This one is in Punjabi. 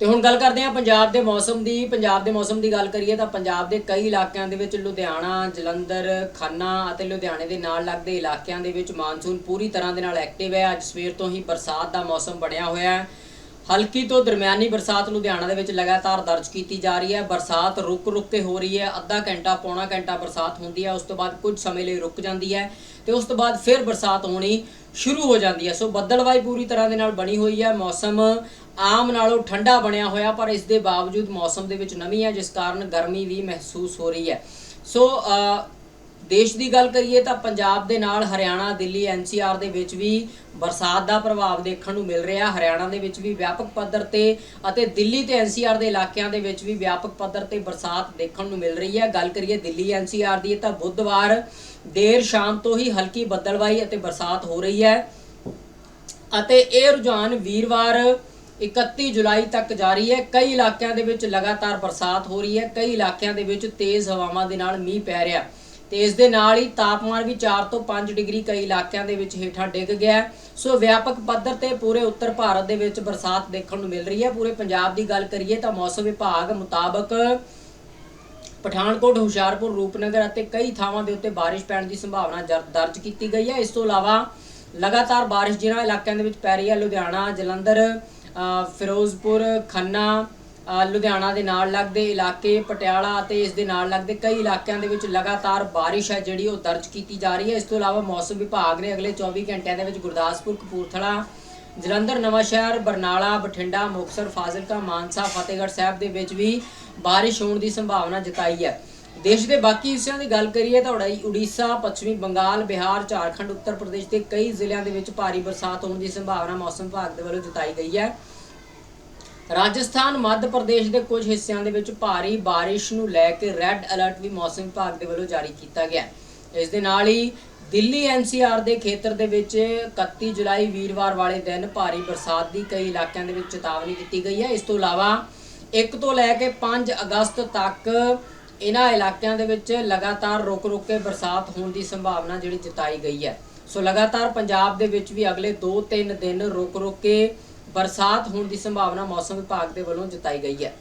ਤੇ ਹੁਣ ਗੱਲ ਕਰਦੇ ਹਾਂ ਪੰਜਾਬ ਦੇ ਮੌਸਮ ਦੀ। ਪੰਜਾਬ ਦੇ ਮੌਸਮ ਦੀ ਗੱਲ ਕਰੀਏ ਤਾਂ ਪੰਜਾਬ ਦੇ ਕਈ ਇਲਾਕਿਆਂ ਦੇ ਵਿੱਚ ਲੁਧਿਆਣਾ, ਜਲੰਧਰ, ਖੰਨਾ ਅਤੇ ਲੁਧਿਆਣੇ ਦੇ ਨਾਲ ਲੱਗਦੇ ਇਲਾਕਿਆਂ ਦੇ ਵਿੱਚ ਮਾਨਸੂਨ ਪੂਰੀ ਤਰ੍ਹਾਂ ਦੇ ਨਾਲ ਐਕਟਿਵ ਹੈ। ਅੱਜ ਸਵੇਰ ਤੋਂ ਹੀ ਬਰਸਾਤ ਦਾ ਮੌਸਮ ਬਣਿਆ ਹੋਇਆ ਹੈ। ਹਲਕੀ ਤੋਂ ਦਰਮਿਆਨੀ ਬਰਸਾਤ ਲੁਧਿਆਣਾ ਦੇ ਵਿੱਚ ਲਗਾਤਾਰ ਦਰਜ ਕੀਤੀ ਜਾ ਰਹੀ ਹੈ। ਬਰਸਾਤ ਰੁਕ-ਰੁਕ ਕੇ ਹੋ ਰਹੀ ਹੈ। ਅੱਧਾ ਘੰਟਾ, ਪੌਣਾ ਘੰਟਾ ਬਰਸਾਤ ਹੁੰਦੀ ਹੈ। ਉਸ ਤੋਂ ਬਾਅਦ ਕੁਝ ਸਮੇਂ ਲਈ ਰੁਕ ਜਾਂਦੀ ਹੈ ਤੇ ਉਸ ਤੋਂ ਬਾਅਦ ਫਿਰ ਬਰਸਾਤ ਹੋਣੀ ਸ਼ੁਰੂ ਹੋ ਜਾਂਦੀ ਹੈ। ਸੋ ਬੱਦਲਵਾਈ ਪੂਰੀ ਤਰ੍ਹਾਂ ਦੇ ਨਾਲ ਬਣੀ ਹੋਈ ਹੈ। ਮੌਸਮ ਆਮ ਨਾਲੋਂ ਠੰਡਾ ਬਣਿਆ ਹੋਇਆ, ਪਰ ਇਸ ਦੇ ਬਾਵਜੂਦ ਮੌਸਮ ਦੇ ਵਿੱਚ ਨਮੀ ਹੈ, ਜਿਸ ਕਾਰਨ ਗਰਮੀ ਵੀ ਮਹਿਸੂਸ ਹੋ ਰਹੀ ਹੈ। ਸੋ ਦੇਸ਼ ਦੀ ਗੱਲ ਕਰੀਏ ਤਾਂ ਪੰਜਾਬ ਦੇ ਨਾਲ ਹਰਿਆਣਾ, ਦਿੱਲੀ ਐਨਸੀਆਰ ਦੇ ਵਿੱਚ ਵੀ ਬਰਸਾਤ ਦਾ ਪ੍ਰਭਾਵ ਦੇਖਣ ਨੂੰ ਮਿਲ ਰਿਹਾ। ਹਰਿਆਣਾ ਦੇ ਵਿੱਚ ਵੀ ਵਿਆਪਕ ਪੱਧਰ ਤੇ ਅਤੇ ਦਿੱਲੀ ਤੇ ਐਨਸੀਆਰ ਦੇ ਇਲਾਕਿਆਂ ਦੇ ਵਿੱਚ ਵੀ ਵਿਆਪਕ ਪੱਧਰ ਤੇ ਬਰਸਾਤ ਦੇਖਣ ਨੂੰ ਮਿਲ ਰਹੀ ਹੈ। ਗੱਲ ਕਰੀਏ ਦਿੱਲੀ ਐਨਸੀਆਰ ਦੀ ਤਾਂ ਬੁੱਧਵਾਰ ਦੇਰ ਸ਼ਾਮ ਤੋਂ ਹੀ ਹਲਕੀ ਬੱਦਲਵਾਈ ਅਤੇ ਬਰਸਾਤ ਹੋ ਰਹੀ ਹੈ ਅਤੇ ਇਹ ਰੁਝਾਨ ਵੀਰਵਾਰ 31 ਜੁਲਾਈ ਤੱਕ ਜਾਰੀ ਹੈ। ਕਈ ਇਲਾਕਿਆਂ ਦੇ ਵਿੱਚ ਲਗਾਤਾਰ ਬਰਸਾਤ ਹੋ ਰਹੀ ਹੈ। ਕਈ ਇਲਾਕਿਆਂ ਦੇ ਵਿੱਚ ਤੇਜ਼ ਹਵਾਵਾਂ ਦੇ ਨਾਲ ਮੀਂਹ ਪੈ ਰਿਹਾ। ਤੇ ਇਸ ਦੇ ਨਾਲ ਹੀ ਤਾਪਮਾਨ ਵੀ 4 ਤੋਂ 5 ਡਿਗਰੀ ਕਈ ਇਲਾਕਿਆਂ ਦੇ ਵਿੱਚ ਹੇਠਾਂ ਡਿੱਗ ਗਿਆ ਸੋ ਵਿਆਪਕ ਪੱਧਰ ਤੇ ਪੂਰੇ ਉੱਤਰ ਭਾਰਤ ਦੇ ਵਿੱਚ ਬਰਸਾਤ ਦੇਖਣ ਨੂੰ ਮਿਲ ਰਹੀ ਹੈ। ਪੂਰੇ ਪੰਜਾਬ ਦੀ ਗੱਲ ਕਰੀਏ ਤਾਂ ਮੌਸਮ ਵਿਭਾਗ ਮੁਤਾਬਕ ਪਠਾਨਕੋਟ ਹੁਸ਼ਿਆਰਪੁਰ ਰੂਪਨਗਰ ਅਤੇ ਕਈ ਥਾਵਾਂ ਦੇ ਉੱਤੇ ਬਾਰਿਸ਼ ਪੈਣ ਦੀ ਸੰਭਾਵਨਾ ਜਰ- ਦਰਜ ਕੀਤੀ ਗਈ ਹੈ। ਇਸ ਤੋਂ ਇਲਾਵਾ ਲਗਾਤਾਰ ਬਾਰਿਸ਼ ਜਿਨ੍ਹਾਂ ਇਲਾਕਿਆਂ ਦੇ ਵਿੱਚ ਪੈ ਰਹੀ ਹੈ ਲੁਧਿਆਣਾ ਜਲੰਧਰ ਅ, ਫਿਰੋਜ਼ਪੁਰ ਖੰਨਾ ਲੁਧਿਆਣਾ ਦੇ ਨਾਲ ਲੱਗਦੇ ਇਲਾਕੇ, ਪਟਿਆਲਾ ਅਤੇ ਇਸ ਦੇ ਨਾਲ ਲੱਗਦੇ ਕਈ ਇਲਾਕਿਆਂ ਦੇ ਵਿੱਚ ਲਗਾਤਾਰ ਬਾਰਿਸ਼ ਹੈ ਜਿਹੜੀ ਉਹ ਦਰਜ ਕੀਤੀ ਜਾ ਰਹੀ ਹੈ। ਇਸ ਤੋਂ ਇਲਾਵਾ ਮੌਸਮ ਵਿਭਾਗ ਨੇ ਅਗਲੇ 24 ਘੰਟਿਆਂ ਦੇ ਵਿੱਚ ਗੁਰਦਾਸਪੁਰ, ਕਪੂਰਥਲਾ, ਜਲੰਧਰ, ਨਵਾਂਸ਼ਹਿਰ, ਬਰਨਾਲਾ, ਬਠਿੰਡਾ, ਮੁਕਤਸਰ, ਫਾਜ਼ਿਲਕਾ, ਮਾਨਸਾ, ਫਤਿਹਗੜ੍ਹ ਸਾਹਿਬ ਦੇ ਵਿੱਚ ਵੀ ਬਾਰਿਸ਼ ਹੋਣ ਦੀ ਸੰਭਾਵਨਾ ਜਤਾਈ ਹੈ। ਦੇਸ਼ ਦੇ ਬਾਕੀ ਹਿੱਸਿਆਂ ਦੀ ਗੱਲ ਕਰੀਏ ਤਾਂ ਉੜਾਈ ਉੜੀਸਾ, ਪੱਛਮੀ ਬੰਗਾਲ, ਬਿਹਾਰ, ਝਾਰਖੰਡ, ਉੱਤਰ ਪ੍ਰਦੇਸ਼ ਦੇ ਕਈ ਜ਼ਿਲ੍ਹਿਆਂ ਦੇ ਵਿੱਚ ਭਾਰੀ ਬਰਸਾਤ ਹੋਣ ਦੀ ਸੰਭਾਵਨਾ ਮੌਸਮ ਵਿਭਾਗ ਦੇ ਵੱਲੋਂ ਜਤਾਈ ਗਈ ਹੈ। ਰਾਜਸਥਾਨ, ਮੱਧ ਪ੍ਰਦੇਸ਼ ਦੇ ਕੁਝ ਹਿੱਸਿਆਂ ਦੇ ਵਿੱਚ ਭਾਰੀ ਬਾਰਿਸ਼ ਨੂੰ ਲੈ ਕੇ ਰੈੱਡ ਅਲਰਟ ਵੀ ਮੌਸਮ ਵਿਭਾਗ ਦੇ ਵੱਲੋਂ ਜਾਰੀ ਕੀਤਾ ਗਿਆ ਇਸ ਦੇ ਨਾਲ ਹੀ ਦਿੱਲੀ ਐਨਸੀਆਰ ਦੇ ਖੇਤਰ ਦੇ ਵਿੱਚ 31 ਜੁਲਾਈ ਵੀਰਵਾਰ ਵਾਲੇ ਦਿਨ ਭਾਰੀ ਬਰਸਾਤ ਦੀ ਕਈ ਇਲਾਕਿਆਂ ਦੇ ਵਿੱਚ ਚੇਤਾਵਨੀ ਦਿੱਤੀ ਗਈ ਹੈ। ਇਸ ਤੋਂ ਇਲਾਵਾ 1 ਤੋਂ ਲੈ ਕੇ 5 ਅਗਸਤ ਤੱਕ ਇਹਨਾਂ ਇਲਾਕਿਆਂ ਦੇ ਵਿੱਚ ਲਗਾਤਾਰ ਰੁਕ-ਰੁਕ ਕੇ ਬਰਸਾਤ ਹੋਣ ਦੀ ਸੰਭਾਵਨਾ ਜਿਹੜੀ ਜਤਾਈ ਗਈ ਹੈ। ਸੋ ਲਗਾਤਾਰ ਪੰਜਾਬ ਦੇ ਵਿੱਚ ਵੀ ਅਗਲੇ 2-3 ਦਿਨ ਰੁਕ-ਰੁਕ ਕੇ ਬਰਸਾਤ ਹੋਣ ਦੀ ਸੰਭਾਵਨਾ ਮੌਸਮ ਵਿਭਾਗ ਦੇ ਵੱਲੋਂ ਜਤਾਈ ਗਈ ਹੈ।